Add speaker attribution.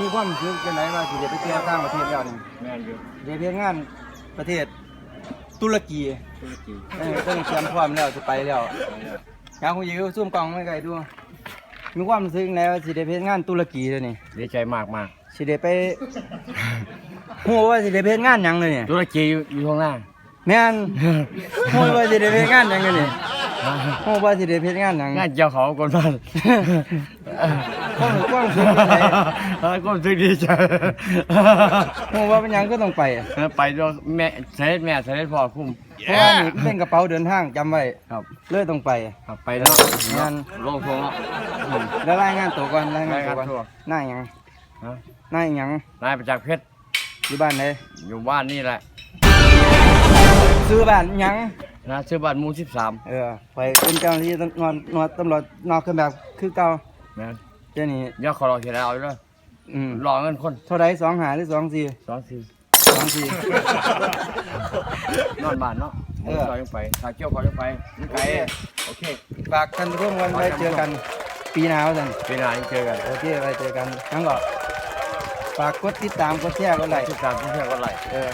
Speaker 1: มีความรู้สึกเป็นไหนว่าสิเดียไปเที่ยวต่างประเทศแล้วนี่
Speaker 2: แม่นอยู่
Speaker 1: เดี๋ยวเพียงงานประเทศตุรกี
Speaker 2: ธุรกิจ
Speaker 1: เออต้องเตรียมพร้อมแล้วจะไปแล้วอยากคุยอยู่ซูมกล้องไม่ไกลดู มีความรู้สึกไหนว่าสิเดี๋ยเพียงงานตุรกีเลยนี่
Speaker 2: ดีใจมากมาก
Speaker 1: สิเดี๋ยวไปโหว่าสิเดี๋ยวเพียงงานหยังเลยเนี่ย
Speaker 2: ธุรกิจอยู่ข้างหน้า
Speaker 1: แม่นโหว่าสิเดี๋ยวเพียงงานหยังเลยนี่โหว่าสิเดี๋ยวเพียงงานหยัง
Speaker 2: งานเจ้าเขาคนบ้าน
Speaker 1: ความความรู้สึกเป็นไหน
Speaker 2: ก็รู้สึกดีใจ
Speaker 1: โหว่าเป็นหยังก็ต้องไปอะ
Speaker 2: ไปด้วยแม่เสด็จแม่เสด็จพ่อคุ้ม
Speaker 1: เพราะว่านี่เป็นกระเป๋าเดินทางจำไว้
Speaker 2: ครับ
Speaker 1: เลยต้องไป
Speaker 2: ครับไปเนาะ
Speaker 1: งาน
Speaker 2: ลงทงเนาะ
Speaker 1: แล้วรายงานตัวก่อนรายงานตัวก่อน
Speaker 2: รายงานตัว
Speaker 1: หน้าหยัง
Speaker 2: ฮะ
Speaker 1: หน้าหยัง
Speaker 2: นายประจักษ์เพชร
Speaker 1: อยู่บ้านไหน
Speaker 2: อยู่บ้านนี่แหละ
Speaker 1: ซื้อบ้านหยัง
Speaker 2: นะชื่อบ้านหมู่สิบสาม
Speaker 1: เออไปเป็นเจ้าหน้าที่ตำรวจนวดตำรวจนอกเครื่องแบบคือเก่า
Speaker 2: แม่น
Speaker 1: เจ้านี่
Speaker 2: อย่าขอรอเขียนเอาอยู่เด้อ
Speaker 1: อืม
Speaker 2: รอเงินคน
Speaker 1: เท่าไรสองหาหรือสองสี่
Speaker 2: สองสี่
Speaker 1: สองสี่
Speaker 2: นอนบ้านเนาะ
Speaker 1: เออ
Speaker 2: ซอยยังไปถ้าเกี่ยวขอยังไปนี่ไกลโอเค
Speaker 1: ฝากท่านผู้ชมกันไว้เจอกัน ปีหน้าว่าซั่น
Speaker 2: ปีหน้ายังเจอกัน
Speaker 1: โอเคไว้เจอกันทั้งก็ ฝากกดติดตามกดแชร์กดไลค์
Speaker 2: ติดตามที่เพื่อนกันไหล
Speaker 1: เออ